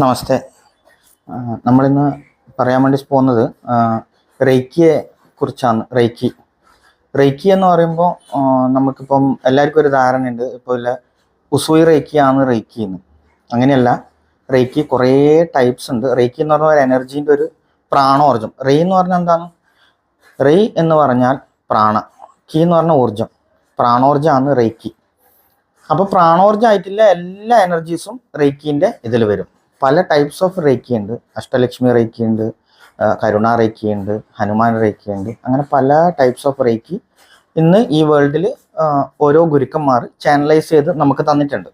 നമസ്തേ. നമ്മളിന്ന് പറയാൻ വേണ്ടി പോകുന്നത് റെയ്ക്കിയെ കുറിച്ചാണ്. റേക്കി. റേക്കി എന്ന് പറയുമ്പോൾ നമുക്കിപ്പം എല്ലാവർക്കും ഒരു ധാരണയുണ്ട്. ഇപ്പോൾ ഇല്ല ഉസൂയി റേക്കിയാണ് റേക്കി എന്ന്. അങ്ങനെയല്ല റേക്കി കുറേ ടൈപ്സ് ഉണ്ട്. റേക്കി എന്ന് പറഞ്ഞാൽ ഒരു എനർജീന്റെ ഒരു പ്രാണോർജം. റേ എന്ന് പറഞ്ഞാൽ എന്താണ്? റേ എന്ന് പറഞ്ഞാൽ പ്രാണ. കീ എന്ന് പറഞ്ഞാൽ ഊർജം. പ്രാണോർജമാണ് റേക്കി. അപ്പോൾ പ്രാണോർജമായിട്ടുള്ള എല്ലാ എനർജീസും റെയ്ക്കിന്റെ ഇതിൽ വരും. പല ടൈപ്സ് ഓഫ് റേക്കി ഉണ്ട് അഷ്ടലക്ഷ്മി റേക്കി ഉണ്ട് കരുണ റേക്കി ഉണ്ട് ഹനുമാൻ റേക്കി ഉണ്ട് അങ്ങനെ പല ടൈപ്സ് ഓഫ് റേക്കി ഇന്ന് ഈ വേൾഡിൽ ഓരോ ഗുരുക്കന്മാർ ചാനലൈസ് ചെയ്ത് നമുക്ക് തന്നിട്ടുണ്ട്.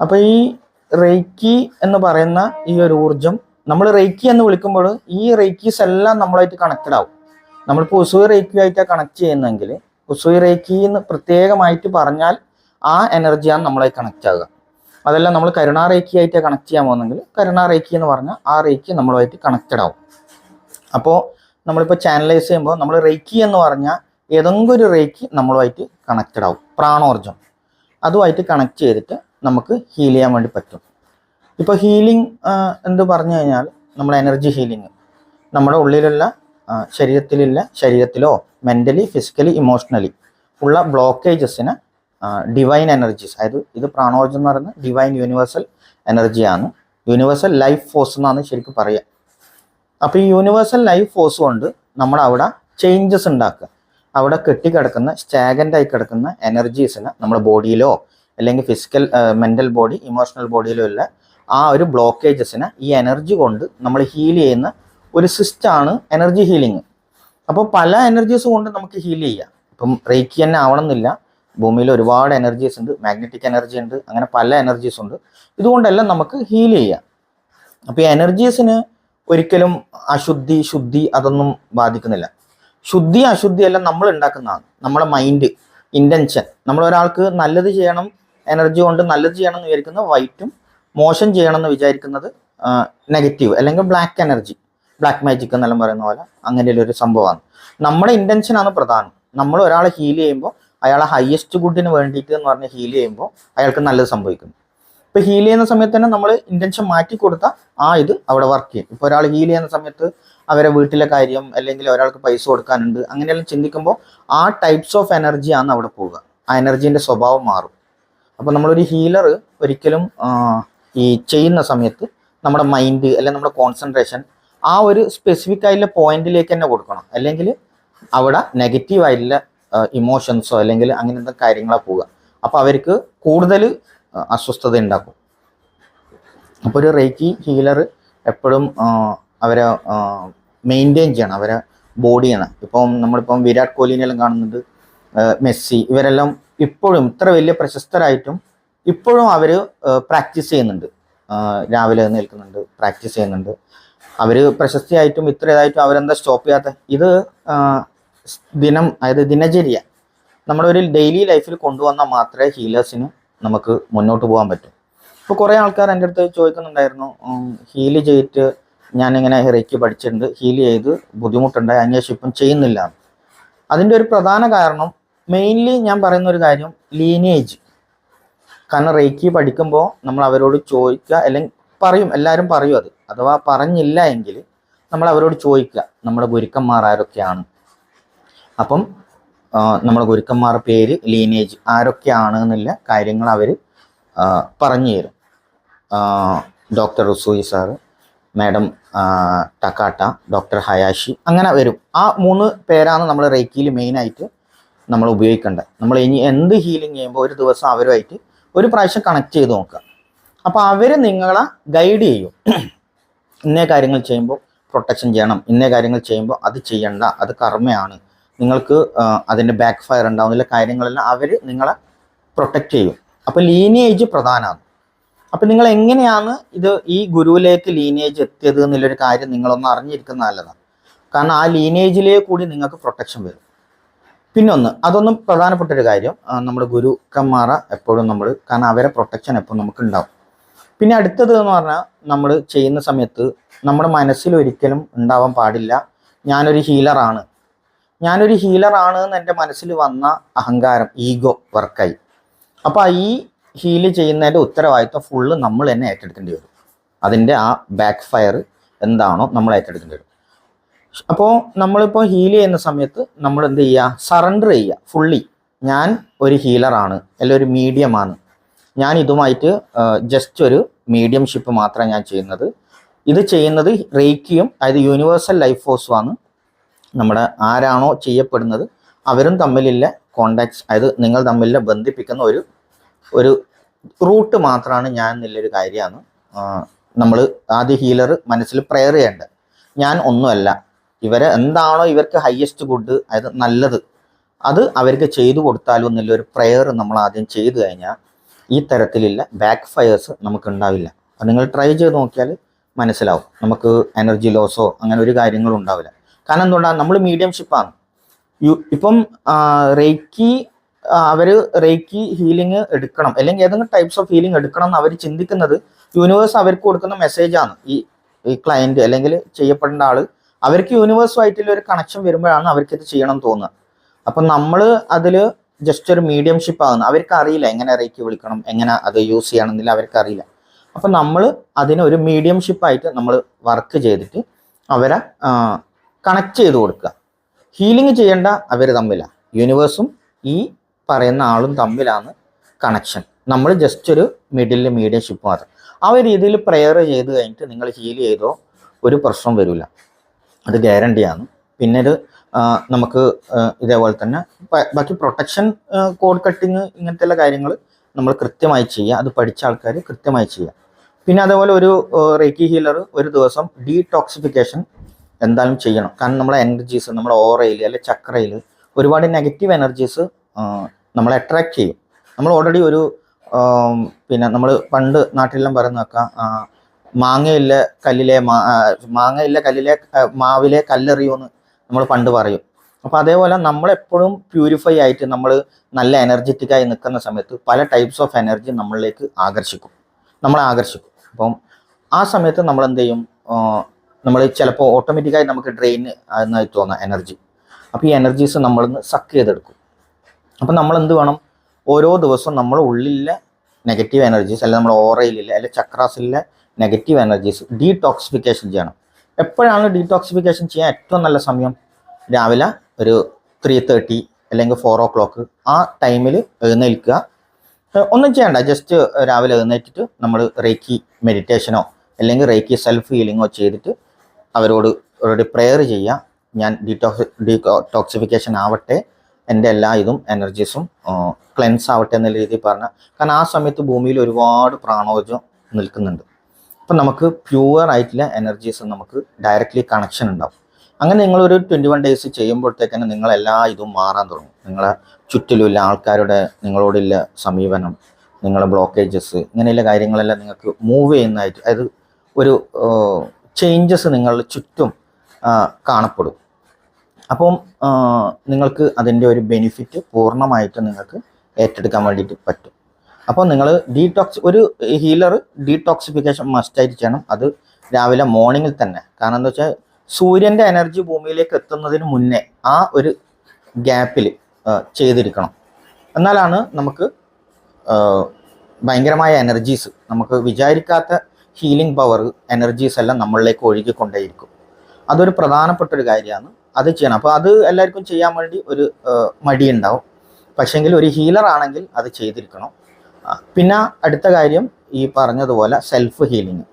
അപ്പോൾ ഈ റേക്കി എന്ന് പറയുന്ന ഈ ഒരു ഊർജം നമ്മൾ റേക്കി എന്ന് വിളിക്കുമ്പോൾ ഈ റേക്കീസ് എല്ലാം നമ്മളായിട്ട് കണക്റ്റഡ് ആവും. നമ്മളിപ്പോൾ ഉസൂയി റേക്കിയായിട്ടാണ് കണക്ട് ചെയ്യുന്നതെങ്കിൽ ഉസൂയി റേക്കി എന്ന് പ്രത്യേകമായിട്ട് പറഞ്ഞാൽ ആ എനർജിയാണ് നമ്മളായി കണക്റ്റ് ആകുക അതല്ല നമ്മൾ കരുണാ റേക്കി ആയിട്ട് കണക്ട് ചെയ്യാൻ പോകുന്നെങ്കിൽ കരുണാ റേക്കി എന്ന് പറഞ്ഞാൽ ആ റേക്കി നമ്മളുമായിട്ട് കണക്റ്റഡ് ആവും. അപ്പോൾ നമ്മളിപ്പോൾ ചാനലൈസ് ചെയ്യുമ്പോൾ നമ്മൾ റേക്കി എന്ന് പറഞ്ഞാൽ ഏതെങ്കിലും ഒരു റേക്കി നമ്മളുമായിട്ട് കണക്റ്റഡ് ആവും. പ്രാണോർജം. അതുമായിട്ട് കണക്ട് ചെയ്തിട്ട് നമുക്ക് ഹീൽ ചെയ്യാൻ വേണ്ടി പറ്റും. ഇപ്പോൾ ഹീലിംഗ് എന്ത് പറഞ്ഞു കഴിഞ്ഞാൽ നമ്മുടെ എനർജി ഹീലിംഗ് നമ്മുടെ ഉള്ളിലുള്ള ശരീരത്തിലുള്ള ശരീരത്തിലോ മെന്റലി ഫിസിക്കലി ഇമോഷണലി ഉള്ള ബ്ലോക്കേജസിന് ഡിവൈൻ എനർജീസ് അതായത് ഇത് പ്രാണോർജം എന്ന് പറയുന്നത് ഡിവൈൻ യൂണിവേഴ്സൽ എനർജിയാണ് യൂണിവേഴ്സൽ ലൈഫ് ഫോഴ്സ് എന്നാണ് ശരിക്കും പറയുക അപ്പോൾ ഈ യൂണിവേഴ്സൽ ലൈഫ് ഫോഴ്സ് കൊണ്ട് നമ്മൾ അവിടെ ചേഞ്ചസ് ഉണ്ടാക്കുക. അവിടെ കെട്ടിക്കിടക്കുന്ന സ്റ്റാഗന്റ് ആയി കിടക്കുന്ന എനർജീസിന് നമ്മുടെ ബോഡിയിലോ അല്ലെങ്കിൽ ഫിസിക്കൽ മെന്റൽ ബോഡി ഇമോഷണൽ ബോഡിയിലോ ഉള്ള ആ ഒരു ബ്ലോക്കേജസിനെ ഈ എനർജി കൊണ്ട് നമ്മൾ ഹീൽ ചെയ്യുന്ന ഒരു സിസ്റ്റാണ് എനർജി ഹീലിംഗ് അപ്പോൾ പല എനർജീസ് കൊണ്ട് നമുക്ക് ഹീൽ ചെയ്യാം. ഇപ്പം റേക്കി തന്നെ ആവണമെന്നില്ല. ഭൂമിയിൽ ഒരുപാട് എനർജീസ് ഉണ്ട് മാഗ്നറ്റിക് എനർജി ഉണ്ട് അങ്ങനെ പല എനർജീസ് ഉണ്ട്. ഇതുകൊണ്ടെല്ലാം നമുക്ക് ഹീൽ ചെയ്യാം. അപ്പോൾ ഈ എനർജീസിന് ഒരിക്കലും അശുദ്ധി ശുദ്ധി അതൊന്നും ബാധിക്കുന്നില്ല. ശുദ്ധി അശുദ്ധി എല്ലാം നമ്മൾ ഉണ്ടാക്കുന്നതാണ്. നമ്മുടെ മൈൻഡ് ഇന്റൻഷൻ നമ്മൾ ഒരാൾക്ക് നല്ലത് ചെയ്യണം എനർജി കൊണ്ട് നല്ലത് ചെയ്യണം എന്ന് വിചാരിക്കുന്നത് വൈറ്റും മോശം ചെയ്യണം എന്ന് വിചാരിക്കുന്നത് നെഗറ്റീവ് അല്ലെങ്കിൽ ബ്ലാക്ക് എനർജി ബ്ലാക്ക് മാജിക് എന്നെല്ലാം പറയുന്ന പോലെ അങ്ങനെയുള്ള ഒരു സംഭവമാണ്. നമ്മുടെ ഇന്റൻഷനാണ് പ്രധാനം. നമ്മൾ ഒരാളെ ഹീൽ ചെയ്യുമ്പോൾ അയാളെ ഹയസ്റ്റ് ഗുഡിന് വേണ്ടിയിട്ട് എന്ന് പറഞ്ഞ് ഹീൽ ചെയ്യുമ്പോൾ അയാൾക്ക് നല്ലത് സംഭവിക്കും ഇപ്പോൾ ഹീൽ ചെയ്യുന്ന സമയത്ത് തന്നെ നമ്മൾ ഇന്റൻഷൻ മാറ്റി കൊടുത്താൽ ആ ഇത് അവിടെ വർക്ക് ചെയ്യും. ഇപ്പോൾ ഒരാൾ ഹീൽ ചെയ്യുന്ന സമയത്ത് അവരെ വീട്ടിലെ കാര്യം അല്ലെങ്കിൽ ഒരാൾക്ക് പൈസ കൊടുക്കാനുണ്ട് അങ്ങനെയെല്ലാം ചിന്തിക്കുമ്പോൾ ആ ടൈപ്സ് ഓഫ് എനർജി ആണ് അവിടെ പോവുക. ആ എനർജീന്റെ സ്വഭാവം മാറും. അപ്പോൾ നമ്മളൊരു ഹീലർ ഒരിക്കലും ഈ ചെയ്യുന്ന സമയത്ത് നമ്മുടെ മൈൻഡ് അല്ലെങ്കിൽ നമ്മുടെ കോൺസെൻട്രേഷൻ ആ ഒരു സ്പെസിഫിക് ആയിട്ടുള്ള പോയിന്റിലേക്ക് തന്നെ കൊടുക്കണം. അല്ലെങ്കിൽ അവിടെ നെഗറ്റീവ് ആയിട്ടുള്ള ഇമോഷൻസോ അല്ലെങ്കിൽ അങ്ങനത്തെ കാര്യങ്ങളാണ് പോവുക. അപ്പോൾ അവർക്ക് കൂടുതൽ അസ്വസ്ഥത ഉണ്ടാക്കും. അപ്പോൾ ഒരു റേക്കി ഹീലർ എപ്പോഴും അവരെ മെയിന്റെയിൻ ചെയ്യണം. അവരെ ബോഡി ബോഡിയാണ് ഇപ്പം നമ്മളിപ്പം വിരാട് കോഹ്ലിനെല്ലാം കാണുന്നുണ്ട് ആ, മെസ്സി ഇവരെല്ലാം ഇപ്പോഴും ഇത്ര വലിയ പ്രശസ്തരായിട്ടും ഇപ്പോഴും അവർ പ്രാക്ടീസ് ചെയ്യുന്നുണ്ട്. രാവിലെ നിൽക്കുന്നുണ്ട് പ്രാക്ടീസ് ചെയ്യുന്നുണ്ട്. അവർ പ്രശസ്തിയായിട്ടും ഇത്ര ഇതായിട്ടും അവരെന്താ സ്റ്റോപ്പ് ചെയ്യാത്ത? ഇത് ദിനം അതായത് ദിനചര്യ നമ്മളൊരു ഡെയിലി ലൈഫിൽ കൊണ്ടുവന്നാൽ മാത്രമേ ഹീലേഴ്സിന് നമുക്ക് മുന്നോട്ട് പോകാൻ പറ്റൂ. ഇപ്പോൾ കുറേ ആൾക്കാർ എന്റെ അടുത്ത് ചോദിക്കുന്നുണ്ടായിരുന്നു ഹീൽ ചെയ്തിട്ട് ഞാനിങ്ങനെ ഹെറിക്ക് പഠിച്ചിട്ടുണ്ട് ഹീൽ ചെയ്ത് ബുദ്ധിമുട്ടുണ്ടായി അതിനുശേഷം ഇപ്പം ചെയ്യുന്നില്ല. അതിന്റെ ഒരു പ്രധാന കാരണം മെയിൻലി ഞാൻ പറയുന്ന ഒരു കാര്യം ലീനേജ് കാരണം റേക്കി പഠിക്കുമ്പോൾ നമ്മൾ അവരോട് ചോദിക്കുക അല്ലെങ്കിൽ പറയും എല്ലാവരും പറയും അത്. അഥവാ പറഞ്ഞില്ല എങ്കിൽ നമ്മൾ അവരോട് ചോദിക്കുക നമ്മുടെ ഗുരുക്കന്മാർ ആരൊക്കെയാണ്? അപ്പം നമ്മുടെ ഗുരുക്കന്മാരുടെ പേര് ലീനേജ് ആരൊക്കെയാണ് എന്നുള്ള കാര്യങ്ങൾ അവർ പറഞ്ഞു തരും. Doctor റുസൂയി sir madam Takata doctor Hayashi അങ്ങനെ വരും. ആ മൂന്ന് പേരാണ് നമ്മൾ റേക്കിയിൽ മെയിനായിട്ട് നമ്മൾ ഉപയോഗിക്കേണ്ടത് നമ്മൾ ഇനി എന്ത് ഹീലിംഗ് ചെയ്യുമ്പോൾ ഒരു ദിവസം അവരുമായിട്ട് ഒരു പ്രാവശ്യം കണക്ട് ചെയ്ത് നോക്കുക. അപ്പോൾ അവർ നിങ്ങളെ ഗൈഡ് ചെയ്യും. ഇന്നേ കാര്യങ്ങൾ ചെയ്യുമ്പോൾ പ്രൊട്ടക്ഷൻ ചെയ്യണം. ഇന്നേ കാര്യങ്ങൾ ചെയ്യുമ്പോൾ അത് ചെയ്യണ്ട. അത് കർമ്മയാണ്. നിങ്ങൾക്ക് അതിന്റെ ബാക്ക് ഫയർ ഉണ്ടാവുന്നില്ല കാര്യങ്ങളെല്ലാം അവർ നിങ്ങളെ പ്രൊട്ടക്റ്റ് ചെയ്യും. അപ്പോൾ ലീനിയേജ് പ്രധാനമാണ് അപ്പം നിങ്ങൾ എങ്ങനെയാണ് ഇത് ഈ ഗുരുവിലേക്ക് ലീനേജ് എത്തിയത് എന്നുള്ളൊരു കാര്യം നിങ്ങളൊന്ന് അറിഞ്ഞിരിക്കുന്ന നല്ലതാണ്. കാരണം ആ ലീനേജിലേ കൂടി നിങ്ങൾക്ക് പ്രൊട്ടക്ഷൻ വരും. പിന്നൊന്ന് അതൊന്നും പ്രധാനപ്പെട്ട ഒരു കാര്യം നമ്മുടെ ഗുരുക്കന്മാരെ എപ്പോഴും നമ്മൾ കാരണം അവരെ പ്രൊട്ടക്ഷൻ എപ്പോഴും നമുക്ക് ഉണ്ടാവും പിന്നെ അടുത്തത് എന്ന് പറഞ്ഞാൽ നമ്മൾ ചെയ്യുന്ന സമയത്ത് നമ്മുടെ മനസ്സിൽ ഒരിക്കലും ഉണ്ടാവാൻ പാടില്ല. ഞാനൊരു ഹീലറാണ് ഞാനൊരു ഹീലറാണ് എന്ന് എന്റെ മനസ്സിൽ വന്ന അഹങ്കാരം ഈഗോ വർക്കായി. അപ്പോൾ ഈ ഹീൽ ചെയ്യുന്നതിന്റെ ഉത്തരവാദിത്വം ഫുള്ള് നമ്മൾ തന്നെ ഏറ്റെടുക്കേണ്ടി വരും. അതിന്റെ ആ ബാക്ക് ഫയർ എന്താണോ നമ്മൾ ഏറ്റെടുക്കേണ്ടി വരും. അപ്പോൾ നമ്മളിപ്പോൾ ഹീൽ ചെയ്യുന്ന സമയത്ത് നമ്മൾ എന്ത് ചെയ്യുക? സറണ്ടർ ചെയ്യുക. ഫുള്ളി ഞാൻ ഒരു ഹീലറാണ് അല്ലെങ്കിൽ ഒരു മീഡിയമാണ് ഞാൻ ഇതുമായിട്ട് ജസ്റ്റ് ഒരു മീഡിയംഷിപ്പ് മാത്രമേ ഞാൻ ചെയ്യുന്നത്. ഇത് ചെയ്യുന്നത് റേക്കിയും അതായത് യൂണിവേഴ്സൽ ലൈഫ് ഫോഴ്സുമാണ് നമ്മുടെ ആരാണോ ചെയ്യപ്പെടുന്നത് അവരും തമ്മിലുള്ള കോണ്ടാക്ട്സ് അതായത് നിങ്ങൾ തമ്മിലുള്ള ബന്ധിപ്പിക്കുന്ന ഒരു ഒരു റൂട്ട് മാത്രമാണ് ഞാൻ എന്നുള്ളൊരു കാര്യമാണ്. നമ്മൾ ആദ്യ ഹീലർ മനസ്സിൽ പ്രെയർ ചെയ്യേണ്ടത് ഞാൻ ഒന്നുമല്ല. ഇവരെ എന്താണോ ഇവർക്ക് ഹയസ്റ്റ് ഗുഡ് അതായത് നല്ലത് അത് അവർക്ക് ചെയ്തു കൊടുത്താലും എന്നുള്ളൊരു പ്രെയർ നമ്മൾ ആദ്യം ചെയ്തു കഴിഞ്ഞാൽ ഈ തരത്തിലുള്ള ബാക്ക് ഫയേഴ്സ് നമുക്ക് ഉണ്ടാവില്ല. അത് നിങ്ങൾ ട്രൈ ചെയ്ത് നോക്കിയാൽ മനസ്സിലാവും. നമുക്ക് എനർജി ലോസോ അങ്ങനെ ഒരു കാര്യങ്ങളും ഉണ്ടാവില്ല. കാരണം എന്തുകൊണ്ടാണ് നമ്മൾ മീഡിയം ഷിപ്പാണ് യു ഇപ്പം റേക്കി അവർ റേക്കി ഹീലിംഗ് എടുക്കണം. അല്ലെങ്കിൽ ഏതെങ്കിലും ടൈപ്സ് ഓഫ് ഹീലിംഗ് എടുക്കണം എന്ന് അവർ ചിന്തിക്കുന്നത് യൂണിവേഴ്സ് അവർക്ക് കൊടുക്കുന്ന മെസ്സേജാണ് ഈ ഈ ക്ലയന്റ് അല്ലെങ്കിൽ ചെയ്യപ്പെടേണ്ട ആൾ അവർക്ക് യൂണിവേഴ്സുമായിട്ടുള്ള ഒരു കണക്ഷൻ വരുമ്പോഴാണ് അവർക്ക് ഇത് ചെയ്യണം തോന്നുക. അപ്പം നമ്മൾ അതിൽ ജസ്റ്റ് ഒരു മീഡിയം ഷിപ്പ് ആകുന്നു അവർക്ക് അറിയില്ല എങ്ങനെ റേക്കി വിളിക്കണം എങ്ങനെ അത് യൂസ് ചെയ്യണം എന്നില്ല അവർക്ക് അറിയില്ല. അപ്പം നമ്മൾ അതിന് ഒരു മീഡിയം ഷിപ്പായിട്ട് നമ്മൾ വർക്ക് ചെയ്തിട്ട് അവരെ കണക്ട് ചെയ്ത് കൊടുക്കുക ഹീലിംഗ് ചെയ്യേണ്ട അവർ തമ്മിലാണ് യൂണിവേഴ്സും ഈ പറയുന്ന ആളും തമ്മിലാണ് കണക്ഷൻ നമ്മൾ ജസ്റ്റ് ഒരു മിഡിൽ മീഡിയം ഷിപ്പ് മാത്രം. ആ ഒരു രീതിയിൽ പ്രെയർ ചെയ്ത് കഴിഞ്ഞിട്ട് നിങ്ങൾ ഹീൽ ചെയ്തോ ഒരു പ്രശ്നം വരില്ല അത് ഗ്യാരണ്ടിയാണ് പിന്നെ ഒരു നമുക്ക് ഇതേപോലെ തന്നെ ബാക്കി പ്രൊട്ടക്ഷൻ കോഡ് കട്ടിങ് ഇങ്ങനത്തെ കാര്യങ്ങൾ നമ്മൾ കൃത്യമായി ചെയ്യുക. അത് പഠിച്ച ആൾക്കാർ കൃത്യമായി ചെയ്യുക. പിന്നെ അതേപോലെ ഒരു റേക്കി ഹീലർ ഒരു ദിവസം ഡീടോക്സിഫിക്കേഷൻ എന്തായാലും ചെയ്യണം. കാരണം നമ്മളെ എനർജീസ് നമ്മുടെ ഓറയിൽ അല്ലെങ്കിൽ ചക്രയിൽ ഒരുപാട് നെഗറ്റീവ് എനർജീസ് നമ്മളെ അട്രാക്ട് ചെയ്യും. നമ്മൾ ഓൾറെഡി ഒരു പിന്നെ നമ്മൾ പണ്ട് നാട്ടിലെല്ലാം പറയുന്നൊക്കെ മാങ്ങയില്ല കല്ലിലെ മാങ്ങയില്ല കല്ലിലെ മാവിലെ കല്ലെറിയുമെന്ന് നമ്മൾ പണ്ട് പറയും. അപ്പോൾ അതേപോലെ നമ്മളെപ്പോഴും പ്യൂരിഫൈ ആയിട്ട് നമ്മൾ നല്ല എനർജറ്റിക് ആയി നിൽക്കുന്ന സമയത്ത് പല ടൈപ്സ് ഓഫ് എനർജി നമ്മളിലേക്ക് ആകർഷിക്കും. നമ്മളെ ആകർഷിക്കും. അപ്പം ആ സമയത്ത് നമ്മൾ എന്ത് ചെയ്യും? നമ്മൾ ചിലപ്പോൾ ഓട്ടോമാറ്റിക്കായി നമുക്ക് ഡ്രെയിൻ ആയി തോന്നാം എനർജി അപ്പോൾ ഈ എനർജീസ് നമ്മളിന്ന് സക്ക് ചെയ്തെടുക്കും. അപ്പം നമ്മൾ എന്ത് വേണം? ഓരോ ദിവസവും നമ്മൾ ഉള്ളിലെ നെഗറ്റീവ് എനർജീസ് അല്ലെങ്കിൽ നമ്മുടെ ഓറയിലില്ല അല്ലെങ്കിൽ ചക്രാസിലെ നെഗറ്റീവ് എനർജീസ് ഡീടോക്സിഫിക്കേഷൻ ചെയ്യണം. എപ്പോഴാണ് ഡീടോക്സിഫിക്കേഷൻ ചെയ്യാൻ ഏറ്റവും നല്ല സമയം? രാവിലെ ഒരു ത്രീ തേർട്ടി അല്ലെങ്കിൽ ഫോർ ഓ ക്ലോക്ക് ആ ടൈമിൽ എഴുന്നേൽക്കുക. ഒന്നും ചെയ്യണ്ട. ജസ്റ്റ് രാവിലെ എഴുന്നേറ്റിട്ട് നമ്മൾ റേക്കി മെഡിറ്റേഷനോ അല്ലെങ്കിൽ റേക്കി സെൽഫ് ഹീലിങ്ങോ ചെയ്തിട്ട് അവരോട് അവരോട് പ്രെയർ ചെയ്യുക ഞാൻ ഡീടോക്സ് ഡീടോക്സിഫിക്കേഷൻ ആവട്ടെ. എന്റെ എല്ലാ ഇതും എനർജീസും ക്ലെൻസ് ആവട്ടെ എന്ന രീതിയിൽ പറഞ്ഞ കാരണം ആ സമയത്ത് ഭൂമിയിൽ ഒരുപാട് പ്രാണോർജം നിൽക്കുന്നുണ്ട്. അപ്പം നമുക്ക് പ്യുവർ ആയിട്ടുള്ള എനർജീസ് നമുക്ക് ഡയറക്റ്റ്ലി കണക്ഷൻ ഉണ്ടാവും. അങ്ങനെ നിങ്ങളൊരു ട്വന്റി വൺ ഡേയ്സ് ചെയ്യുമ്പോഴത്തേക്കാണ് നിങ്ങളെല്ലാ ഇതും മാറാൻ തുടങ്ങും. നിങ്ങളെ ചുറ്റിലുള്ള ആൾക്കാരുടെ നിങ്ങളോടുള്ള സമീപനം നിങ്ങളെ ബ്ലോക്കേജസ് ഇങ്ങനെയുള്ള കാര്യങ്ങളെല്ലാം നിങ്ങൾക്ക് മൂവ് ചെയ്യുന്നതായിട്ട് അതായത് ഒരു ചേഞ്ചസ് നിങ്ങളുടെ ചുറ്റും കാണപ്പെടും. അപ്പം നിങ്ങൾക്ക് അതിന്റെ ഒരു ബെനിഫിറ്റ് പൂർണമായിട്ട് നിങ്ങൾക്ക് ഏറ്റെടുക്കാൻ വേണ്ടിയിട്ട് പറ്റും. അപ്പോൾ നിങ്ങൾ ഡീടോക്സ് ഒരു ഹീലർ ഡീടോക്സിഫിക്കേഷൻ മസ്റ്റായിട്ട് ചെയ്യണം. അത് രാവിലെ മോർണിംഗിൽ തന്നെ. കാരണം എന്താ വെച്ചാൽ സൂര്യന്റെ എനർജി ഭൂമിയിലേക്ക് എത്തുന്നതിന് മുന്നേ ആ ഒരു ഗ്യാപ്പിൽ ചെയ്തിരിക്കണം. എന്നാലാണ് നമുക്ക് ഭയങ്കരമായ എനർജീസ് നമുക്ക് വിചാരിക്കാത്ത ഹീലിംഗ് പവർ എനർജീസ് എല്ലാം നമ്മളിലേക്ക് ഒഴുകിക്കൊണ്ടേയിരിക്കും. അതൊരു പ്രധാനപ്പെട്ട ഒരു കാര്യമാണ്. അത് ചെയ്യണം. അപ്പോൾ അത് എല്ലാവർക്കും ചെയ്യാൻ വേണ്ടി ഒരു മടിയുണ്ടാവും. പക്ഷേങ്കിൽ ഒരു ഹീലർ ആണെങ്കിൽ അത് ചെയ്തിരിക്കണം. പിന്നെ അടുത്ത കാര്യം ഈ പറഞ്ഞതുപോലെ സെൽഫ് ഹീലിംഗ്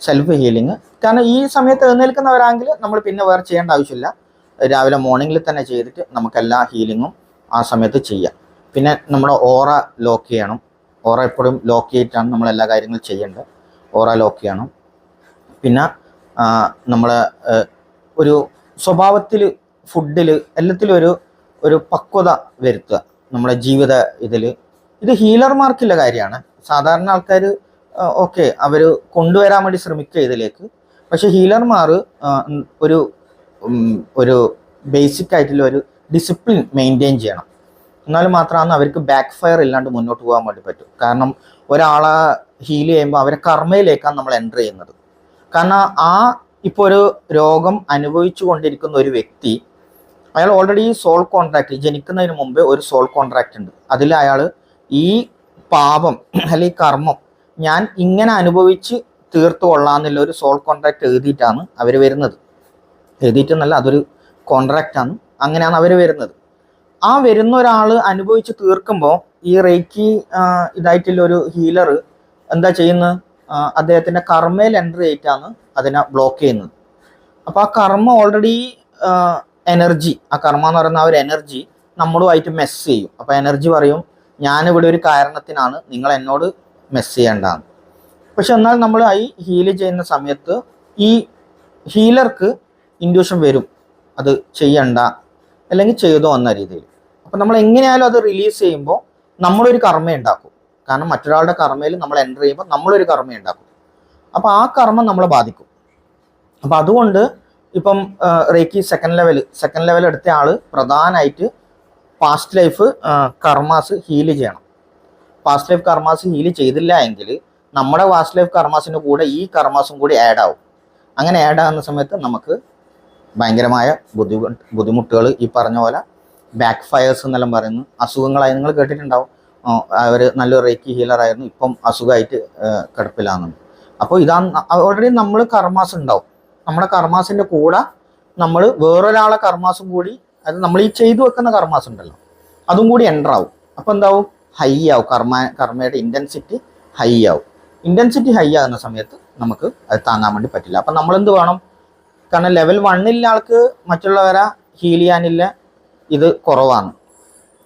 സെൽഫ് ഹീലിംഗ് കാരണം ഈ സമയത്ത് എഴുന്നേൽക്കുന്നവരാണെങ്കിൽ നമ്മൾ പിന്നെ വേറെ ചെയ്യേണ്ട ആവശ്യമില്ല. രാവിലെ മോർണിംഗിൽ തന്നെ ചെയ്തിട്ട് നമുക്ക് എല്ലാ ഹീലിങ്ങും ആ സമയത്ത് ചെയ്യാം. പിന്നെ നമ്മുടെ ഓറ ലോക്ക് ചെയ്യണം. ഓറ എപ്പോഴും ലോക്ക് ചെയ്തിട്ടാണ് നമ്മൾ എല്ലാ കാര്യങ്ങളും ചെയ്യേണ്ടത്. ഓറ ഓക്കെയാണ് പിന്നെ നമ്മൾ ഒരു സ്വഭാവത്തിൽ ഫുഡിൽ എല്ലാത്തിലും ഒരു ഒരു പക്വത വരുത്തുക. നമ്മുടെ ജീവിത ഇതിൽ ഇത് ഹീലർമാർക്കുള്ള കാര്യമാണ്. സാധാരണ ആൾക്കാർ ഓക്കെ അവർ കൊണ്ടുവരാൻ വേണ്ടി ശ്രമിക്കുക ഇതിലേക്ക്. പക്ഷേ ഹീലർമാർ ഒരു ഒരു ബേസിക് ആയിട്ടുള്ള ഒരു ഡിസിപ്ലിൻ മെയിന്റെയിൻ ചെയ്യണം. എന്നാൽ മാത്രമാണ് അവർക്ക് ബാക്ക് ഫയർ ഇല്ലാണ്ട് മുന്നോട്ട് പോകാൻ വേണ്ടി പറ്റും. കാരണം ഒരാളെ ഹീൽ ചെയ്യുമ്പോൾ അവരെ കർമ്മയിലേക്കാണ് നമ്മൾ എന്റർ ചെയ്യുന്നത്. കാരണം ആ ഇപ്പോൾ ഒരു രോഗം അനുഭവിച്ചു കൊണ്ടിരിക്കുന്ന ഒരു വ്യക്തി അയാൾ ഓൾറെഡി സോൾ കോൺട്രാക്ട് ജനിക്കുന്നതിന് മുമ്പേ ഒരു സോൾ കോൺട്രാക്ട് ഉണ്ട്. അതിൽ അയാൾ ഈ പാപം അല്ലെങ്കിൽ കർമ്മം ഞാൻ ഇങ്ങനെ അനുഭവിച്ച് തീർത്തു കൊള്ളാമെന്നുള്ള ഒരു സോൾ കോൺട്രാക്ട് എഴുതിയിട്ടാണ് അവർ വരുന്നത്. എഴുതിയിട്ടെന്നല്ല അതൊരു കോൺട്രാക്റ്റാണ് അങ്ങനെയാണ് അവർ വരുന്നത്. ആ വരുന്ന ഒരാൾ അനുഭവിച്ച് തീർക്കുമ്പോൾ ഈ റേക്കി ഇതായിട്ടുള്ള ഒരു ഹീലർ എന്താ ചെയ്യുന്നത്? അദ്ദേഹത്തിന്റെ കർമ്മയിൽ എൻട്രി ചെയ്തിട്ടാണ് അതിനെ ബ്ലോക്ക് ചെയ്യുന്നത്. അപ്പോൾ ആ കർമ്മ ഓൾറെഡി എനർജി ആ കർമ്മ എന്ന് പറയുന്ന ആ ഒരു എനർജി നമ്മളുമായിട്ട് മെസ്സ് ചെയ്യും. അപ്പോൾ എനർജി പറയും ഞാനിവിടെ ഒരു കാരണത്തിനാണ് നിങ്ങൾ എന്നോട് മെസ്സ് ചെയ്യേണ്ടതാണ് പക്ഷെ എന്നാൽ നമ്മൾ ഈ ഹീൽ ചെയ്യുന്ന സമയത്ത് ഈ ഹീലർക്ക് ഇൻഡ്യൂഷൻ വരും. അത് ചെയ്യണ്ട അല്ലെങ്കിൽ ചെയ്തോ എന്ന രീതിയിൽ. അപ്പം നമ്മൾ എങ്ങനെയായാലും അത് റിലീസ് ചെയ്യുമ്പോൾ നമ്മളൊരു കർമ്മ ഉണ്ടാക്കും. കാരണം മറ്റൊരാളുടെ കർമ്മയിൽ നമ്മൾ എന്റർ ചെയ്യുമ്പോൾ നമ്മളൊരു കർമ്മ ഉണ്ടാക്കും. അപ്പോൾ ആ കർമ്മം നമ്മളെ ബാധിക്കും. അപ്പോൾ അതുകൊണ്ട് ഇപ്പം reiki second level second level എടുത്ത ആൾ പ്രധാനമായിട്ട് പാസ്റ്റ് ലൈഫ് കർമാസ് ഹീൽ ചെയ്യണം. പാസ്റ്റ് ലൈഫ് കർമാസ് ഹീൽ ചെയ്തില്ല എങ്കിൽ നമ്മുടെ പാസ്റ്റ് ലൈഫ് കർമാസിന്റെ കൂടെ ഈ കർമാസും കൂടി ആഡ് ആവും. അങ്ങനെ ആഡ് ആകുന്ന സമയത്ത് നമുക്ക് ഭയങ്കരമായ ബുദ്ധിമുട്ട് ബുദ്ധിമുട്ടുകൾ ഈ പറഞ്ഞ പോലെ ബാക്ക് ഫയേഴ്സ് എന്നെല്ലാം പറയുന്നു. അസുഖങ്ങളായി നിങ്ങൾ കേട്ടിട്ടുണ്ടാവും. അവർ നല്ലൊരു റേക്കി ഹീലറായിരുന്നു ഇപ്പം അസുഖമായിട്ട് കിടപ്പിലാണ് അപ്പോൾ ഇതാണ് ഓൾറെഡി നമ്മൾ കർമാസ് ഉണ്ടാവും. നമ്മുടെ കർമാസിന്റെ കൂടെ നമ്മൾ വേറൊരാളെ കർമാസും കൂടി അത് നമ്മൾ ഈ ചെയ്തു വെക്കുന്ന കർമാസ് ഉണ്ടല്ലോ അതും കൂടി എന്റർ ആവും. അപ്പോൾ എന്താവും? ഹൈ ആവും. കർമ്മ കർമ്മയുടെ ഇന്റൻസിറ്റി ഹൈ ആവും. ഇന്റൻസിറ്റി ഹൈ ആകുന്ന സമയത്ത് നമുക്ക് അത് താങ്ങാൻ വേണ്ടി പറ്റില്ല. അപ്പം നമ്മളെന്ത് വേണം? കാരണം ലെവൽ വണ്ണിലെ ആൾക്ക് മറ്റുള്ളവരെ ഹീൽ ചെയ്യാനില്ല ഇത് കുറവാണ്.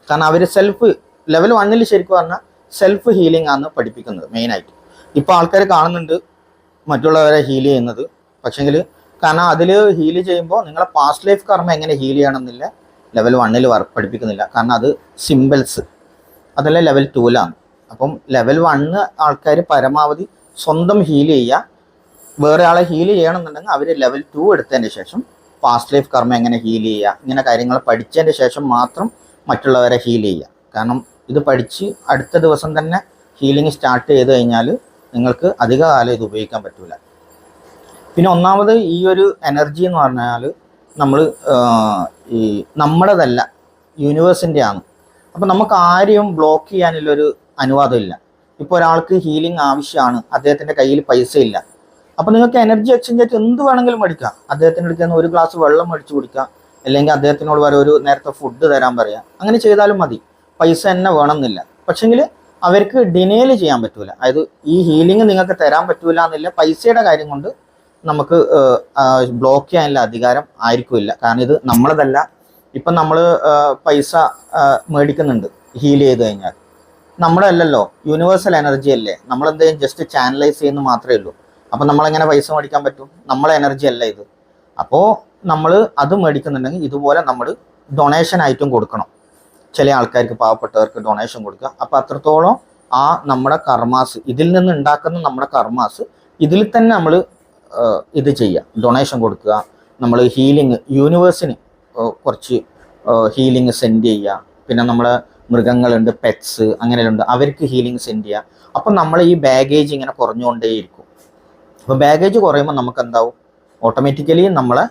കാരണം അവർ സെൽഫ് ലെവൽ വണ്ണിൽ ശരിക്കും പറഞ്ഞാൽ സെൽഫ് ഹീലിംഗ് ആണ് പഠിപ്പിക്കുന്നത് മെയിനായിട്ട് ഇപ്പോൾ ആൾക്കാർ കാണുന്നുണ്ട് മറ്റുള്ളവരെ ഹീൽ ചെയ്യുന്നത്. പക്ഷെങ്കിൽ കാരണം അതിൽ ഹീൽ ചെയ്യുമ്പോൾ നിങ്ങളെ പാസ്റ്റ് ലൈഫ് കർമ്മ എങ്ങനെ ഹീൽ ചെയ്യണമെന്നില്ല ലെവൽ വണ്ണിൽ പഠിപ്പിക്കുന്നില്ല. കാരണം അത് സിമ്പിൾസ് അതല്ല ലെവൽ ടൂലാണ് അപ്പം ലെവൽ വണ്ണ് ആൾക്കാർ പരമാവധി സ്വന്തം ഹീൽ ചെയ്യുക. വേറെ ആളെ ഹീൽ ചെയ്യണമെന്നുണ്ടെങ്കിൽ അവർ ലെവൽ ടു എടുത്തതിന് ശേഷം പാസ്റ്റ് ലൈഫ് കർമ്മ എങ്ങനെ ഹീൽ ചെയ്യുക. ഇങ്ങനെ കാര്യങ്ങൾ പഠിച്ചതിന് ശേഷം മാത്രം മറ്റുള്ളവരെ ഹീൽ ചെയ്യുക. കാരണം ഇത് പഠിച്ച് അടുത്ത ദിവസം തന്നെ ഹീലിംഗ് സ്റ്റാർട്ട് ചെയ്ത് കഴിഞ്ഞാൽ നിങ്ങൾക്ക് അധികകാലം ഇത് ഉപയോഗിക്കാൻ പറ്റില്ല പിന്നെ ഒന്നാമത് ഈ ഒരു എനർജി എന്ന് പറഞ്ഞാൽ നമ്മൾ ഈ നമ്മുടേതല്ല യൂണിവേഴ്സിന്റെ ആണ് അപ്പോൾ നമുക്ക് ആരെയും ബ്ലോക്ക് ചെയ്യാനുള്ളൊരു അനുവാദമില്ല ഇപ്പോൾ ഒരാൾക്ക് ഹീലിംഗ് ആവശ്യമാണ് അദ്ദേഹത്തിന്റെ കയ്യിൽ പൈസ ഇല്ല. അപ്പോൾ നിങ്ങൾക്ക് എനർജി എക്സ്ചേഞ്ച് ആയിട്ട് എന്ത് വേണമെങ്കിലും മേടിക്കാം. അദ്ദേഹത്തിന്റെ അടുത്ത് ഒരു ഗ്ലാസ് വെള്ളം മേടിച്ച് കുടിക്കാം. അല്ലെങ്കിൽ അദ്ദേഹത്തിനോട് വരെ ഒരു നേരത്തെ ഫുഡ് തരാൻ പറയാം. അങ്ങനെ ചെയ്താലും മതി. പൈസ തന്നെ വേണമെന്നില്ല. പക്ഷെങ്കിൽ അവർക്ക് ഡിനേൽ ചെയ്യാൻ പറ്റൂല. അതായത് ഈ ഹീലിംഗ് നിങ്ങൾക്ക് തരാൻ പറ്റൂല എന്നില്ല. പൈസയുടെ കാര്യം കൊണ്ട് നമുക്ക് ബ്ലോക്ക് ചെയ്യാനുള്ള അധികാരം ആയിരിക്കില്ല കാരണം ഇത് നമ്മളതല്ല. ഇപ്പം നമ്മൾ പൈസ മേടിക്കുന്നുണ്ട്. ഹീൽ ചെയ്ത് കഴിഞ്ഞാൽ. നമ്മളല്ലല്ലോ. യൂണിവേഴ്സൽ എനർജി അല്ലേ. നമ്മളെന്തെങ്കിലും ജസ്റ്റ് ചാനലൈസ് ചെയ്യുന്ന മാത്രമേ ഉള്ളൂ. അപ്പം നമ്മളെങ്ങനെ പൈസ മേടിക്കാൻ പറ്റും? നമ്മളെ എനർജി അല്ല ഇത്. അപ്പോൾ നമ്മൾ അത് മേടിക്കുന്നുണ്ടെങ്കിൽ ഇതുപോലെ നമ്മൾ ഡൊണേഷൻ ആയിട്ടും കൊടുക്കണം. ചില ആൾക്കാർക്ക് പാവപ്പെട്ടവർക്ക് ഡൊണേഷൻ കൊടുക്കുക. അപ്പം അത്രത്തോളം ആ നമ്മുടെ കർമാസ് ഇതിൽ നിന്ന് ഉണ്ടാക്കുന്ന നമ്മുടെ കർമാസ് ഇതിൽ തന്നെ നമ്മൾ ഇത് ചെയ്യുക. ഡൊണേഷൻ കൊടുക്കുക. നമ്മൾ ഹീലിംഗ് യൂണിവേഴ്സിന് കുറച്ച് ഹീലിംഗ് സെൻഡ് ചെയ്യുക. പിന്നെ നമ്മളെ മൃഗങ്ങളുണ്ട് പെറ്റ്സ് അങ്ങനെയുണ്ട് അവർക്ക് ഹീലിംഗ് സെൻഡ് ചെയ്യുക. അപ്പം നമ്മൾ ഈ ബാഗേജ് ഇങ്ങനെ കുറഞ്ഞുകൊണ്ടേയിരിക്കും. അപ്പോൾ ബാഗേജ് കുറയുമ്പോൾ നമുക്ക് എന്താവും ഓട്ടോമാറ്റിക്കലി നമ്മളെ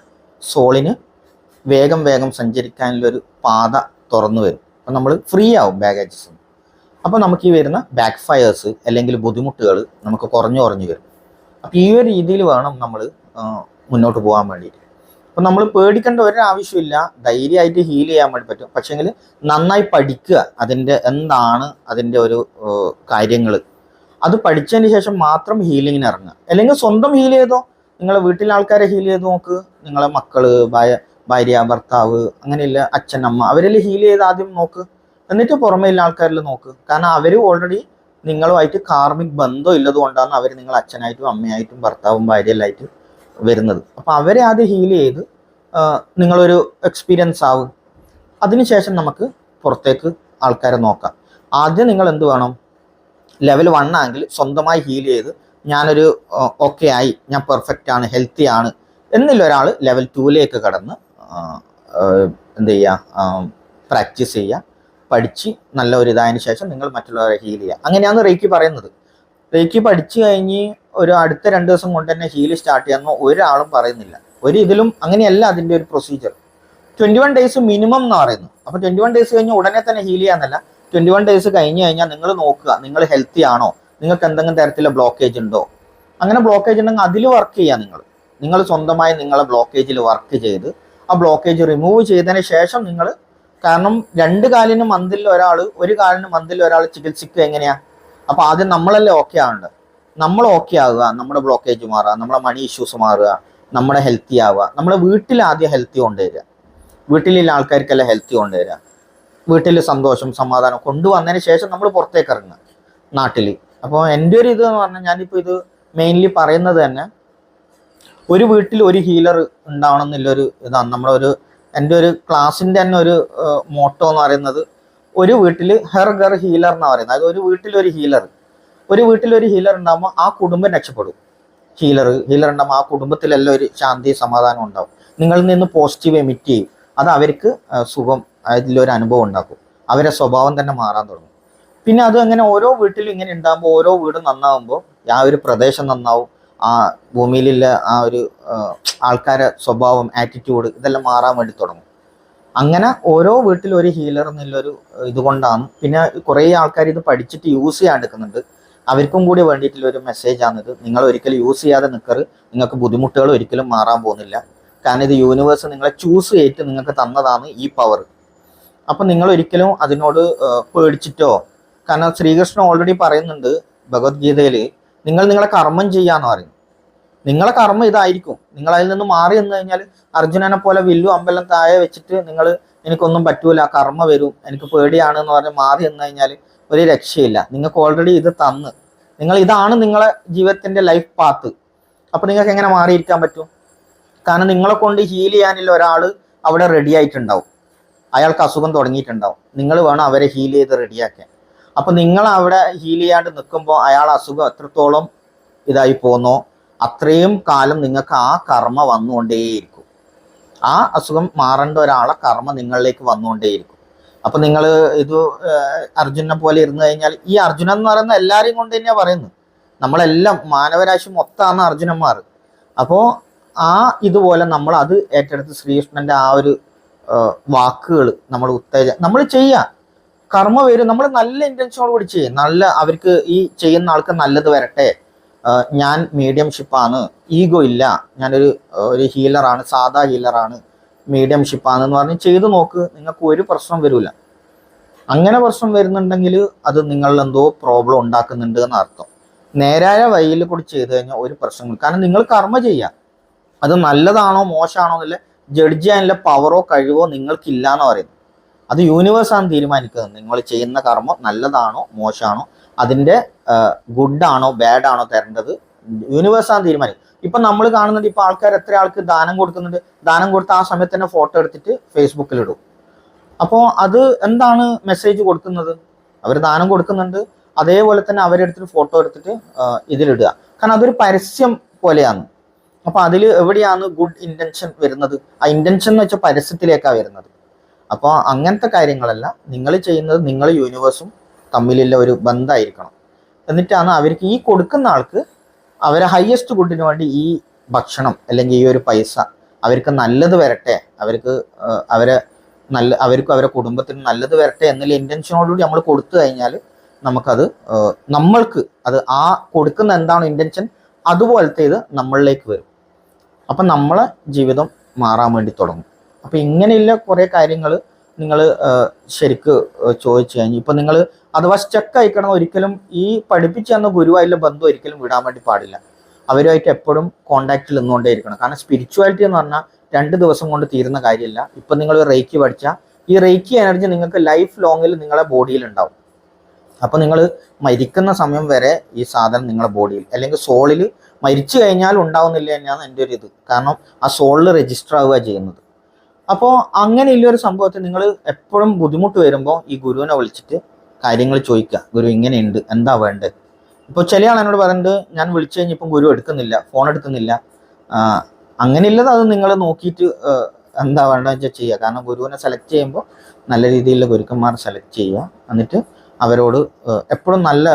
സോളിന് വേഗം വേഗം സഞ്ചരിക്കാനുള്ളൊരു പാത തുറന്നു വരും. അപ്പം നമ്മൾ ഫ്രീ ആവും ബാഗേജസ് അപ്പോൾ നമുക്ക് ഈ വരുന്ന ബാക്ക് ഫയേഴ്സ് അല്ലെങ്കിൽ ബുദ്ധിമുട്ടുകൾ നമുക്ക് കുറഞ്ഞു കുറഞ്ഞു വരും. അപ്പോൾ ഈ ഒരു രീതിയിൽ വേണം നമ്മൾ മുന്നോട്ട് പോകാൻ വേണ്ടിയിട്ട്. അപ്പം നമ്മൾ പേടിക്കേണ്ട ഒരാവശ്യമില്ല ധൈര്യമായിട്ട് ഹീൽ ചെയ്യാൻ വേണ്ടി പറ്റും. പക്ഷേങ്കിൽ നന്നായി പഠിക്കുക അതിന്റെ എന്താണ് അതിന്റെ ഒരു കാര്യങ്ങൾ അത് പഠിച്ചതിന് ശേഷം മാത്രം ഹീലിങ്ങിന് ഇറങ്ങുക. അല്ലെങ്കിൽ സ്വന്തം ഹീൽ ചെയ്തോ? നിങ്ങളെ വീട്ടിലെ ആൾക്കാരെ ഹീൽ ചെയ്ത് നോക്ക്. നിങ്ങളെ മക്കൾ ഭാര്യ ഭാര്യ ഭർത്താവ് അങ്ങനെയുള്ള അച്ഛൻ അമ്മ അവരെല്ലാം ഹീൽ ചെയ്ത് ആദ്യം നോക്ക്. എന്നിട്ട് പുറമേയുള്ള ആൾക്കാരിൽ നോക്ക്. കാരണം അവർ ഓൾറെഡി നിങ്ങളുമായിട്ട് കാർമിക് ബന്ധം ഇല്ലതുകൊണ്ടാണ് അവർ നിങ്ങൾ അച്ഛനായിട്ടും അമ്മയായിട്ടും ഭർത്താവും ഭാര്യയെല്ലായിട്ട് വരുന്നത്. അപ്പോൾ അവരെ ആദ്യം ഹീൽ ചെയ്ത് നിങ്ങളൊരു എക്സ്പീരിയൻസ് ആവും. അതിനുശേഷം നമുക്ക് പുറത്തേക്ക് ആൾക്കാരെ നോക്കാം. ആദ്യം നിങ്ങൾ എന്ത് വേണം? ലെവൽ വൺ ആണെങ്കിൽ സ്വന്തമായി ഹീൽ ചെയ്ത് ഞാനൊരു ഓക്കെ ആയി ഞാൻ പെർഫെക്റ്റ് ആണ് ഹെൽത്തി ആണ് എന്നുള്ള ഒരാൾ ലെവൽ ടൂയിലേക്ക് കടന്ന് എന്ത് ചെയ്യുക പ്രാക്ടീസ് ചെയ്യുക പഠിച്ച് നല്ല ഒരു ഇതായതിനു ശേഷം നിങ്ങൾ മറ്റുള്ളവരെ ഹീൽ ചെയ്യുക അങ്ങനെയാണ് റേക്കി പറയുന്നത്. റേക്കി പഠിച്ചു കഴിഞ്ഞ് ഒരു അടുത്ത രണ്ട് ദിവസം കൊണ്ട് തന്നെ ഹീൽ സ്റ്റാർട്ട് ചെയ്യാമെന്ന് ഒരാളും പറയുന്നില്ല. ഒരു ഇതിലും അങ്ങനെയല്ല അതിന്റെ ഒരു procedure twenty one days minimum എന്ന് പറയുന്നു അപ്പോൾ ട്വന്റി വൺ ഡേയ്സ് കഴിഞ്ഞ് ഉടനെ തന്നെ ഹീൽ ചെയ്യാന്നല്ല. ട്വന്റി വൺ ഡേയ്സ് കഴിഞ്ഞ് കഴിഞ്ഞാൽ നിങ്ങൾ നോക്കുക നിങ്ങൾ ഹെൽത്തി ആണോ? നിങ്ങൾക്ക് എന്തെങ്കിലും തരത്തിലുള്ള ബ്ലോക്കേജ് ഉണ്ടോ? അങ്ങനെ ബ്ലോക്കേജ് ഉണ്ടെങ്കിൽ അതിൽ വർക്ക് ചെയ്യുക നിങ്ങൾ. നിങ്ങൾ സ്വന്തമായി നിങ്ങളെ ബ്ലോക്കേജിൽ വർക്ക് ചെയ്ത് ആ ബ്ലോക്കേജ് റിമൂവ് ചെയ്തതിന് ശേഷം നിങ്ങൾ കാരണം രണ്ട് കാലിന് മന്തിൽ ഒരാൾ ഒരു കാലിന് മന്തിൽ ഒരാൾ ചികിത്സിക്കുക എങ്ങനെയാ? അപ്പൊ ആദ്യം നമ്മളല്ലേ ഓക്കെ ആവേണ്ടത്? നമ്മൾ ഓക്കെ ആവുക നമ്മുടെ ബ്ലോക്കേജ് മാറുക നമ്മുടെ മണി ഇഷ്യൂസ് മാറുക നമ്മുടെ ഹെൽത്തി ആവുക. നമ്മുടെ വീട്ടിൽ ആദ്യം ഹെൽത്തി കൊണ്ടുവരിക. വീട്ടിലുള്ള ആൾക്കാർക്കെല്ലാം ഹെൽത്തി കൊണ്ടുവരിക? വീട്ടിൽ സന്തോഷം സമാധാനം കൊണ്ടുവന്നതിന് ശേഷം നമ്മൾ പുറത്തേക്ക് ഇറങ്ങുക. നാട്ടിൽ അപ്പോൾ എന്റെ ഒരു ഇത് എന്ന് പറഞ്ഞാൽ ഞാനിപ്പോൾ ഇത് മെയിൻലി പറയുന്നത് തന്നെ ഒരു വീട്ടിൽ ഒരു ഹീലർ ഉണ്ടാവണം എന്നുള്ളൊരു ഇതാണ്. നമ്മുടെ ഒരു എന്റെ ഒരു ക്ലാസ്സിന്റെ തന്നെ ഒരു മോട്ടോ എന്ന് പറയുന്നത് ഒരു വീട്ടിൽ ഹെർ ഗർ ഹീലർ എന്ന് പറയുന്നത്. അതായത് ഒരു വീട്ടിൽ ഒരു ഹീലർ ഒരു വീട്ടിൽ ഒരു ഹീലർ ഉണ്ടാകുമ്പോൾ ആ കുടുംബം രക്ഷപ്പെടും. ഹീലർ ഹീലർ ഉണ്ടാകുമ്പോൾ ആ കുടുംബത്തിലെല്ലാം ഒരു ശാന്തി സമാധാനം ഉണ്ടാവും. നിങ്ങളിൽ നിന്ന് പോസിറ്റീവ് എമിറ്റ് ചെയ്യും. അത് അവർക്ക് സുഖം അതിലൊരു അനുഭവം ഉണ്ടാക്കും. അവരെ സ്വഭാവം തന്നെ മാറാൻ തുടങ്ങും. പിന്നെ അത് അങ്ങനെ ഓരോ വീട്ടിലും ഇങ്ങനെ ഉണ്ടാകുമ്പോൾ ഓരോ വീടും നന്നാവുമ്പോൾ ആ ഒരു പ്രദേശം നന്നാവും. ആ ഭൂമിയിലുള്ള ആ ഒരു ആൾക്കാരെ സ്വഭാവം ആറ്റിറ്റ്യൂഡ് ഇതെല്ലാം മാറാൻ വേണ്ടി തുടങ്ങും. അങ്ങനെ ഓരോ വീട്ടിലും ഒരു ഹീലർ എന്നുള്ളൊരു ഇതുകൊണ്ടാണ്. പിന്നെ കുറേ ആൾക്കാർ ഇത് പഠിച്ചിട്ട് യൂസ് ചെയ്യാൻ എടുക്കുന്നുണ്ട്. അവർക്കും കൂടി വേണ്ടിയിട്ടുള്ള ഒരു മെസ്സേജ് ആണിത് നിങ്ങൾ ഒരിക്കലും യൂസ് ചെയ്യാതെ നിൽക്കരുത് നിങ്ങൾക്ക് ബുദ്ധിമുട്ടുകൾ ഒരിക്കലും മാറാൻ പോകുന്നില്ല. കാരണം ഇത് യൂണിവേഴ്സ് നിങ്ങളെ ചൂസ് ചെയ്തിട്ട് നിങ്ങൾക്ക് തന്നതാണ് ഈ പവർ അപ്പം നിങ്ങൾ ഒരിക്കലും അതിനോട് പേടിച്ചിട്ടോ? കാരണം ശ്രീകൃഷ്ണൻ ഓൾറെഡി പറയുന്നുണ്ട് ഭഗവത്ഗീതയിൽ നിങ്ങൾ നിങ്ങളെ കർമ്മം ചെയ്യാന്ന് പറയും. നിങ്ങളെ കർമ്മം ഇതായിരിക്കും. നിങ്ങൾ അതിൽ നിന്ന് മാറി എന്ന് കഴിഞ്ഞാൽ അർജുനനെ പോലെ വില്ലു അമ്പലം താഴെ വെച്ചിട്ട് നിങ്ങൾ എനിക്കൊന്നും പറ്റൂല കർമ്മ വരും എനിക്ക് പേടിയാണ് എന്ന് പറഞ്ഞ് മാറി എന്ന് കഴിഞ്ഞാൽ ഒരു രക്ഷയില്ല. നിങ്ങൾക്ക് ഓൾറെഡി ഇത് തന്ന്. നിങ്ങൾ ഇതാണ് നിങ്ങളെ ജീവിതത്തിന്റെ ലൈഫ് പാത്ത് അപ്പൊ നിങ്ങൾക്ക് എങ്ങനെ മാറിയിരിക്കാൻ പറ്റും? കാരണം നിങ്ങളെ കൊണ്ട് ഹീൽ ചെയ്യാനുള്ള ഒരാൾ അവിടെ റെഡി ആയിട്ടുണ്ടാവും. അയാൾക്ക് അസുഖം തുടങ്ങിയിട്ടുണ്ടാവും. നിങ്ങൾ വേണം അവരെ ഹീൽ ചെയ്ത് റെഡിയാക്കാൻ അപ്പൊ നിങ്ങൾ അവിടെ ഹീൽ ചെയ്യാണ്ട് നിൽക്കുമ്പോൾ അയാൾ അസുഖം എത്രത്തോളം ഇതായി പോന്നോ അത്രയും കാലം നിങ്ങൾക്ക് ആ കർമ്മ വന്നുകൊണ്ടേയിരിക്കും. ആ അസുഖം മാറേണ്ട ഒരാളെ കർമ്മ നിങ്ങളിലേക്ക് വന്നുകൊണ്ടേയിരിക്കും. അപ്പൊ നിങ്ങൾ ഇത് അർജുനെ പോലെ ഇരുന്ന് കഴിഞ്ഞാൽ ഈ അർജുനൻ എന്ന് പറയുന്ന എല്ലാരെയും കൊണ്ട് തന്നെയാ പറയുന്നത്. നമ്മളെല്ലാം മാനവരാശി മൊത്തമാണ് അർജുനന്മാർ അപ്പോൾ ആ ഇതുപോലെ നമ്മൾ അത് ഏറ്റെടുത്ത് ശ്രീകൃഷ്ണന്റെ ആ ഒരു വാക്കുകൾ നമ്മൾ ഉത്തേജ നമ്മൾ ചെയ്യാം. കർമ്മ വരും. നമ്മൾ നല്ല ഇന്റൻഷനോട് കൂടി ചെയ്യും. നല്ല അവർക്ക് ഈ ചെയ്യുന്ന ആൾക്ക് നല്ലത് വരട്ടെ. ഞാൻ മീഡിയംഷിപ്പാണ് ഈഗോ ഇല്ല. ഞാനൊരു ഒരു ഹീലറാണ് സാധാ ഹീലറാണ് മീഡിയംഷിപ്പാണ് എന്ന് പറഞ്ഞ് ചെയ്തു നോക്ക്. നിങ്ങൾക്ക് ഒരു പ്രശ്നം വരില്ല അങ്ങനെ പ്രശ്നം വരുന്നുണ്ടെങ്കിൽ അത് നിങ്ങൾ എന്തോ പ്രോബ്ലം ഉണ്ടാക്കുന്നുണ്ട് എന്ന് അർത്ഥം. നേരായ വഴിയിൽ കൂടി ചെയ്തു കഴിഞ്ഞാൽ ഒരു പ്രശ്നം കാരണം നിങ്ങൾ കർമ്മ ചെയ്യാം അത് നല്ലതാണോ മോശമാണോ എന്നുള്ള ജഡ്ജ് ചെയ്യാനുള്ള പവറോ കഴിവോ നിങ്ങൾക്കില്ല എന്ന് പറയുന്നത്. അത് യൂണിവേഴ്സാണ് തീരുമാനിക്കുന്നത്. നിങ്ങൾ ചെയ്യുന്ന കർമ്മം നല്ലതാണോ മോശമാണോ അതിന്റെ ഗുഡാണോ ബാഡാണോ തരേണ്ടത് യൂണിവേഴ്സാണ് തീരുമാനിക്കും. ഇപ്പം നമ്മൾ കാണുന്നുണ്ട് ഇപ്പം ആൾക്കാർ എത്ര ആൾക്ക് ദാനം കൊടുക്കുന്നുണ്ട്. ദാനം കൊടുത്ത ആ സമയത്ത് തന്നെ ഫോട്ടോ എടുത്തിട്ട് ഫേസ്ബുക്കിൽ ഇടും. അപ്പോൾ അത് എന്താണ് മെസ്സേജ് കൊടുക്കുന്നത്? അവർ ദാനം കൊടുക്കുന്നുണ്ട്. അതേപോലെ തന്നെ അവരെടുത്തിട്ട് ഫോട്ടോ എടുത്തിട്ട് ഇതിലിടുക. കാരണം അതൊരു പരസ്യം പോലെയാണ്. അപ്പോൾ അതിൽ എവിടെയാണ് ഗുഡ് ഇന്റൻഷൻ വരുന്നത്? ആ ഇന്റൻഷൻ എന്ന് വെച്ചാൽ പരസ്യത്തിലേക്കാണ് വരുന്നത്. അപ്പോൾ അങ്ങനത്തെ കാര്യങ്ങളെല്ലാം. നിങ്ങൾ ചെയ്യുന്നത് നിങ്ങൾ യൂണിവേഴ്സും തമ്മിലുള്ള ഒരു ബന്ധമായിരിക്കണം എന്നിട്ടാണ് അവർക്ക് ഈ കൊടുക്കുന്ന ആൾക്ക് അവരെ ഹയസ്റ്റ് ഗുഡിന് വേണ്ടി ഈ ഭക്ഷണം അല്ലെങ്കിൽ ഈ ഒരു പൈസ അവർക്ക് നല്ലത് വരട്ടെ. അവർക്ക് അവരെ നല്ല അവർക്കും അവരെ കുടുംബത്തിന് നല്ലത് വരട്ടെ എന്നുള്ള ഇന്റൻഷനോടുകൂടി നമ്മൾ കൊടുത്തു കഴിഞ്ഞാൽ നമുക്കത് നമ്മൾക്ക് അത് ആ കൊടുക്കുന്ന എന്താണോ ഇന്റൻഷൻ അതുപോലത്തെ ഇത് നമ്മളിലേക്ക് വരും. അപ്പം നമ്മളെ ജീവിതം മാറാൻ വേണ്ടി തുടങ്ങും. അപ്പം ഇങ്ങനെയുള്ള കുറേ കാര്യങ്ങൾ നിങ്ങൾ ശരിക്ക് ചോദിച്ചു കഴിഞ്ഞു. ഇപ്പൊ നിങ്ങൾ അഥവാ സ്റ്റക്ക് ആയിക്കണം ഒരിക്കലും ഈ പഠിപ്പിച്ചു തന്ന ഗുരുവായിട്ടുള്ള ബന്ധം ഒരിക്കലും വിടാൻ വേണ്ടി പാടില്ല. അവരുമായിട്ട് എപ്പോഴും കോണ്ടാക്റ്റിൽ നിന്നുകൊണ്ടേ ഇരിക്കണം കാരണം സ്പിരിച്വാലിറ്റി എന്ന് പറഞ്ഞാൽ രണ്ട് ദിവസം കൊണ്ട് തീരുന്ന കാര്യമില്ല. ഇപ്പൊ നിങ്ങൾ റേക്കി പഠിച്ചാൽ ഈ റേക്കി എനർജി നിങ്ങൾക്ക് ലൈഫ് ലോങ്ങിൽ നിങ്ങളെ ബോഡിയിൽ ഉണ്ടാവും. അപ്പൊ നിങ്ങൾ മരിക്കുന്ന സമയം വരെ ഈ സാധനം നിങ്ങളുടെ ബോഡിയിൽ അല്ലെങ്കിൽ സോളിൽ മരിച്ചു കഴിഞ്ഞാൽ ഉണ്ടാവുന്നില്ല തന്നെയാണ് എന്റെ ഒരു ഇത്. കാരണം ആ സോളിൽ രജിസ്റ്റർ ആവുക ചെയ്യുന്നത്. അപ്പോൾ അങ്ങനെയുള്ള ഒരു സംഭവത്തിൽ നിങ്ങൾ എപ്പോഴും ബുദ്ധിമുട്ട് വരുമ്പോൾ ഈ ഗുരുവിനെ വിളിച്ചിട്ട് കാര്യങ്ങൾ ചോദിക്കുക. ഗുരു ഇങ്ങനെയുണ്ട് എന്താ വേണ്ടത്? ഇപ്പോൾ ചില ആൾ എന്നോട് പറയുന്നത് ഞാൻ വിളിച്ചു കഴിഞ്ഞപ്പോൾ ഗുരു എടുക്കുന്നില്ല ഫോൺ എടുക്കുന്നില്ല. അങ്ങനെ അങ്ങനെയുള്ളത് അത് നിങ്ങൾ നോക്കിയിട്ട് എന്താ വേണ്ടതെന്ന് വെച്ചാൽ ചെയ്യുക. കാരണം ഗുരുവിനെ സെലക്ട് ചെയ്യുമ്പോൾ നല്ല രീതിയിലുള്ള ഗുരുക്കന്മാർ സെലക്ട് ചെയ്യുക. എന്നിട്ട് അവരോട് എപ്പോഴും നല്ല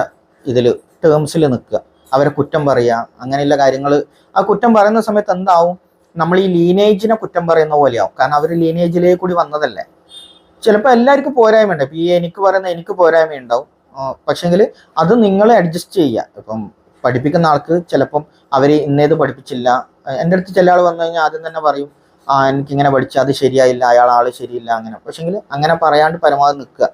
ഇതിൽ ടേംസിൽ നിൽക്കുക. അവരെ കുറ്റം പറയുക അങ്ങനെയുള്ള കാര്യങ്ങൾ ആ കുറ്റം പറയുന്ന സമയത്ത് എന്താവും? നമ്മൾ ഈ ലീനേജിനെ കുറ്റം പറയുന്ന പോലെയാവും. കാരണം അവർ ലീനേജിലേക്ക് കൂടി വന്നതല്ലേ. ചിലപ്പോൾ എല്ലാവർക്കും പോരായ്മ ഉണ്ട് ഇപ്പം ഈ എനിക്ക് പറയുന്ന എനിക്ക് പോരായ്മ ഉണ്ടാവും. പക്ഷേങ്കിൽ അത് നിങ്ങൾ അഡ്ജസ്റ്റ് ചെയ്യുക ഇപ്പം പഠിപ്പിക്കുന്ന ആൾക്ക് ചിലപ്പം അവർ ഇന്നേത് പഠിപ്പിച്ചില്ല. എന്റെ അടുത്ത് ചില ആൾ വന്നു കഴിഞ്ഞാൽ ആദ്യം തന്നെ പറയും ആ എനിക്കിങ്ങനെ പഠിച്ചാൽ അത് ശരിയായില്ല. അയാൾ ആൾ ശരിയില്ല. അങ്ങനെ. പക്ഷേങ്കിൽ അങ്ങനെ പറയാണ്ട് പരമാവധി നിൽക്കുക.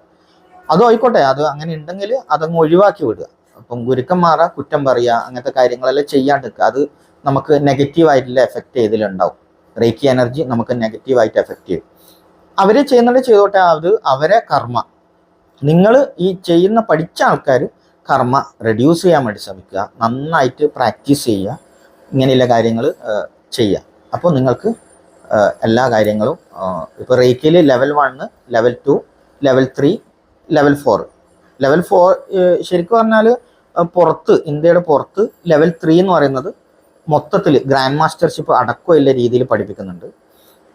അതും ആയിക്കോട്ടെ. അത് അങ്ങനെ ഉണ്ടെങ്കിൽ അതങ്ങ് ഒഴിവാക്കി വിടുക. അപ്പം ഗുരുക്കന്മാരെ കുറ്റം പറയുക. അങ്ങനത്തെ കാര്യങ്ങളെല്ലാം ചെയ്യാണ്ട് നിൽക്കുക. അത് നമുക്ക് നെഗറ്റീവായിട്ടുള്ള എഫക്റ്റ് ഇതിലുണ്ടാവും റേക്കി എനർജി നമുക്ക് നെഗറ്റീവായിട്ട് എഫക്റ്റ് ചെയ്യും. അവർ ചെയ്യുന്നുണ്ട് ചെയ്തോട്ടെ അത് അവരെ കർമ്മ. നിങ്ങൾ ഈ ചെയ്യുന്ന പഠിച്ച ആൾക്കാർ കർമ്മ റെഡ്യൂസ് ചെയ്യാൻ വേണ്ടി ശ്രമിക്കുക നന്നായിട്ട് പ്രാക്ടീസ് ചെയ്യുക ഇങ്ങനെയുള്ള കാര്യങ്ങൾ ചെയ്യുക. അപ്പോൾ നിങ്ങൾക്ക് എല്ലാ കാര്യങ്ങളും ഇപ്പോൾ റേക്കിയിൽ level one level two level three level four level four ശരിക്കും പറഞ്ഞാൽ പുറത്ത് ഇന്ത്യയുടെ പുറത്ത് ലെവൽ ത്രീ എന്ന് പറയുന്നത് മൊത്തത്തിൽ ഗ്രാൻഡ് മാസ്റ്റർഷിപ്പ് അടക്കമുള്ള രീതിയിൽ പഠിപ്പിക്കുന്നുണ്ട്.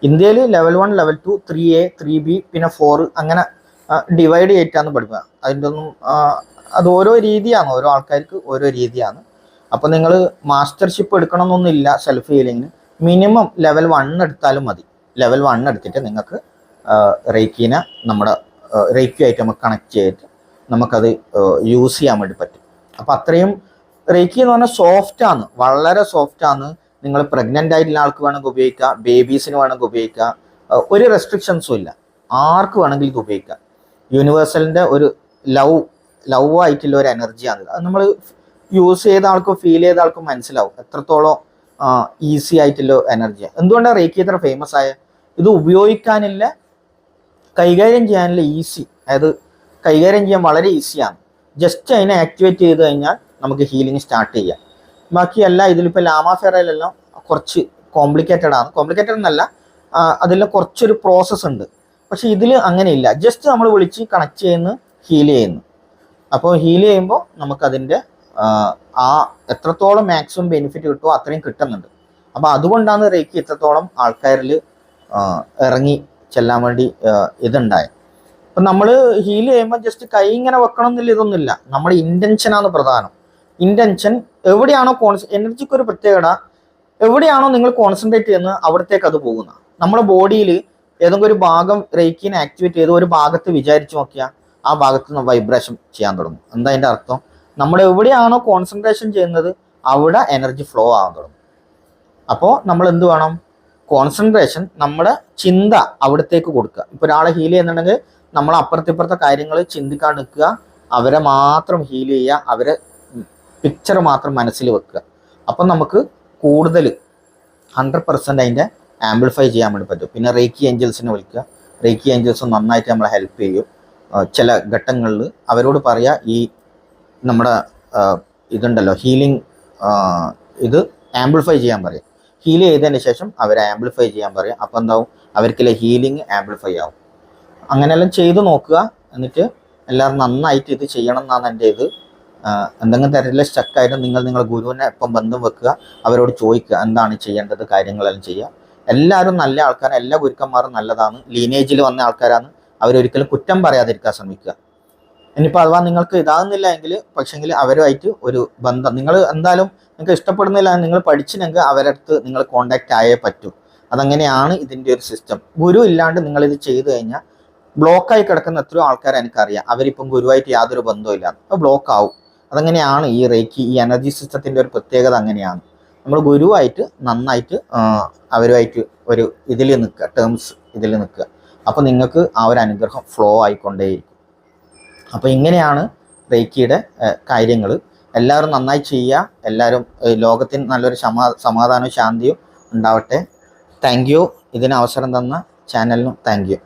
ഇന്ത്യയിൽ level one level two three A three B പിന്നെ ഫോർ അങ്ങനെ ഡിവൈഡ് ചെയ്തിട്ടാണ് പഠിക്കുക അതിന്റെ ഒന്നും അത് ഓരോ രീതിയാണ്. ഓരോ ആൾക്കാർക്ക് ഓരോ രീതിയാണ്. അപ്പോൾ നിങ്ങൾ മാസ്റ്റർഷിപ്പ് എടുക്കണമെന്നൊന്നുമില്ല സെൽഫ് ഹീലിങ്ങിന് മിനിമം ലെവൽ വൺ എടുത്താലും മതി. ലെവൽ വൺ എടുത്തിട്ട് നിങ്ങൾക്ക് റേക്കീനെ നമ്മുടെ റേക്കിയായിട്ട് നമുക്ക് കണക്ട് ചെയ്തിട്ട് നമുക്കത് യൂസ് ചെയ്യാൻ വേണ്ടി പറ്റും. അപ്പോൾ അത്രയും റേക്കി എന്ന് പറഞ്ഞാൽ സോഫ്റ്റ് ആണ്. വളരെ സോഫ്റ്റ് ആണ്. നിങ്ങൾ പ്രഗ്നന്റ് ആയിട്ടുള്ള ആൾക്ക് വേണമെങ്കിൽ ഉപയോഗിക്കാം. ബേബീസിന് വേണമെങ്കിൽ ഉപയോഗിക്കാം. ഒരു റെസ്ട്രിക്ഷൻസും ഇല്ല. ആർക്ക് വേണമെങ്കിലും ഇത് ഉപയോഗിക്കാം. യൂണിവേഴ്സലിന്റെ ഒരു ലവ് ലവ് ആയിട്ടുള്ള ഒരു എനർജിയാണ് അത് നമ്മൾ യൂസ് ചെയ്ത ആൾക്കും ഫീൽ ചെയ്ത ആൾക്കും മനസ്സിലാവും. എത്രത്തോളം ഈസി ആയിട്ടുള്ള എനർജി എന്തുകൊണ്ടാണ് റേക്കി ഇത്ര ഫേമസ് ആയ? ഇത് ഉപയോഗിക്കാനില്ല കൈകാര്യം ചെയ്യാനുള്ള ഈസി അതായത് കൈകാര്യം ചെയ്യാൻ വളരെ ഈസിയാണ് ജസ്റ്റ് അതിനെ ആക്ടിവേറ്റ് ചെയ്ത് കഴിഞ്ഞാൽ നമുക്ക് ഹീലിംഗ് സ്റ്റാർട്ട് ചെയ്യാം. ബാക്കിയല്ല ഇതിലിപ്പോൾ ലാമാഫെറയിലെല്ലാം കുറച്ച് കോംപ്ലിക്കേറ്റഡ് ആണ്. കോംപ്ലിക്കേറ്റഡ് എന്നല്ല അതിൽ കുറച്ചൊരു പ്രോസസ്സ് ഉണ്ട്. പക്ഷെ ഇതിൽ അങ്ങനെയില്ല. ജസ്റ്റ് നമ്മൾ വിളിച്ച് കണക്ട് ചെയ്യുന്നു ഹീൽ ചെയ്യുന്നു. അപ്പോൾ ഹീൽ ചെയ്യുമ്പോൾ നമുക്കതിന്റെ ആ, എത്രത്തോളം മാക്സിമം ബെനിഫിറ്റ് കിട്ടുമോ അത്രയും കിട്ടുന്നുണ്ട്. അപ്പോൾ അതുകൊണ്ടാണ് റേക്ക് ഇത്രത്തോളം ആൾക്കാരിൽ ഇറങ്ങി ചെല്ലാൻ വേണ്ടി ഇതുണ്ടായത്. അപ്പം നമ്മൾ ഹീൽ ചെയ്യുമ്പോൾ ജസ്റ്റ് കൈ ഇങ്ങനെ വെക്കണം എന്നില്ല ഇതൊന്നുമില്ല. നമ്മുടെ ഇന്റൻഷനാണ് പ്രധാനം. ഇന്റൻഷൻ എവിടെയാണോ കോൺസ് എനർജിക്ക് ഒരു പ്രത്യേകത എവിടെയാണോ നിങ്ങൾ കോൺസെൻട്രേറ്റ് ചെയ്യുന്നത് അവിടത്തേക്ക് അത് പോകുന്ന. നമ്മുടെ ബോഡിയിൽ ഏതെങ്കിലും ഒരു ഭാഗം റേക്കിനെ ആക്ടിവേറ്റ് ചെയ്ത് ഒരു ഭാഗത്ത് വിചാരിച്ചു നോക്കിയാൽ ആ ഭാഗത്ത് നിന്ന് വൈബ്രേഷൻ ചെയ്യാൻ തുടങ്ങും. എന്താ അതിന്റെ അർത്ഥം? നമ്മൾ എവിടെയാണോ കോൺസെൻട്രേഷൻ ചെയ്യുന്നത് അവിടെ എനർജി ഫ്ലോ ആവാൻ തുടങ്ങും. അപ്പോൾ നമ്മൾ എന്ത് വേണം? കോൺസെൻട്രേഷൻ നമ്മുടെ ചിന്ത അവിടത്തേക്ക് കൊടുക്കുക. ഇപ്പോൾ ഒരാളെ ഹീൽ ചെയ്യുന്നുണ്ടെങ്കിൽ നമ്മൾ അപ്പുറത്തിപ്പുറത്തെ കാര്യങ്ങൾ ചിന്തിക്കാൻ നിൽക്കുക. അവരെ മാത്രം ഹീൽ ചെയ്യുക. അവരെ പിക്ചർ മാത്രം മനസ്സിൽ വെക്കുക. അപ്പം നമുക്ക് കൂടുതൽ ഹൺഡ്രഡ് പെർസെന്റ് അതിന്റെ ആംപ്ലിഫൈ ചെയ്യാൻ വേണ്ടി പറ്റും. പിന്നെ റേക്കി ഏഞ്ചൽസിനെ വിളിക്കുക. റേക്കി ഏഞ്ചൽസ് നന്നായിട്ട് നമ്മളെ ഹെൽപ്പ് ചെയ്യും. ചില ഘട്ടങ്ങളിൽ അവരോട് പറയുക ഈ നമ്മുടെ ഇതുണ്ടല്ലോ ഹീലിംഗ് ഇത് ആംപ്ലിഫൈ ചെയ്യാൻ പറയും. ഹീൽ ചെയ്തതിന് ശേഷം അവരെ ആംപ്ലിഫൈ ചെയ്യാൻ പറയും. അപ്പോൾ എന്താവും? അവർക്കിലെ ഹീലിംഗ് ആംപ്ലിഫൈ ആവും. അങ്ങനെയെല്ലാം ചെയ്ത് നോക്കുക. എന്നിട്ട് എല്ലാവരും നന്നായിട്ട് ഇത് ചെയ്യണം എന്നാണ് എന്റെ ഇത് എന്തെങ്കിലും തരത്തിലുള്ള സ്റ്റക്കായാലും നിങ്ങൾ നിങ്ങളുടെ ഗുരുവിനെ എപ്പം ബന്ധം വെക്കുക അവരോട് ചോദിക്കുക എന്താണ് ചെയ്യേണ്ടത് കാര്യങ്ങളെല്ലാം ചെയ്യുക. എല്ലാവരും നല്ല ആൾക്കാരാണ് എല്ലാ ഗുരുക്കന്മാരും നല്ലതാണ് ലീനേജിൽ വന്ന ആൾക്കാരാണ്. അവരൊരിക്കലും കുറ്റം പറയാതിരിക്കാൻ ശ്രമിക്കുക. ഇനിയിപ്പോൾ അഥവാ നിങ്ങൾക്ക് ഇതാകുന്നില്ല എങ്കിൽ പക്ഷെങ്കിൽ അവരുമായിട്ട് ഒരു ബന്ധം നിങ്ങൾ എന്തായാലും നിങ്ങൾക്ക് ഇഷ്ടപ്പെടുന്നില്ല നിങ്ങൾ പഠിച്ചില്ലെങ്കിൽ അവരടുത്ത് നിങ്ങൾ കോണ്ടാക്റ്റ് ആയേ പറ്റൂ. അതങ്ങനെയാണ് ഇതിന്റെ ഒരു സിസ്റ്റം ഗുരു ഇല്ലാണ്ട് നിങ്ങളിത് ചെയ്തു കഴിഞ്ഞാൽ ബ്ലോക്കായി കിടക്കുന്ന എത്രയോ ആൾക്കാരെ എനിക്കറിയാം. അവരിപ്പം ഗുരുവായിട്ട് യാതൊരു ബന്ധവും അപ്പോൾ ബ്ലോക്ക് ആവും. അതങ്ങനെയാണ് ഈ റേക്കി ഈ എനർജി സിസ്റ്റത്തിന്റെ ഒരു പ്രത്യേകത അങ്ങനെയാണ്. നമ്മൾ ഗുരുവായിട്ട് നന്നായിട്ട് അവരുമായിട്ട് ഒരു ഇതിൽ നിൽക്കുക ടേംസ് ഇതിൽ നിൽക്കുക. അപ്പോൾ നിങ്ങൾക്ക് ആ ഒരു അനുഗ്രഹം ഫ്ലോ ആയിക്കൊണ്ടേയിരിക്കും. അപ്പോൾ ഇങ്ങനെയാണ് റേക്കിയുടെ കാര്യങ്ങൾ എല്ലാവരും നന്നായി ചെയ്യുക. എല്ലാവരും ലോകത്തിന് നല്ലൊരു സമാ സമാധാനവും ശാന്തിയും ഉണ്ടാവട്ടെ. താങ്ക് യു ഇതിന് അവസരം തന്ന ചാനലിനും താങ്ക് യു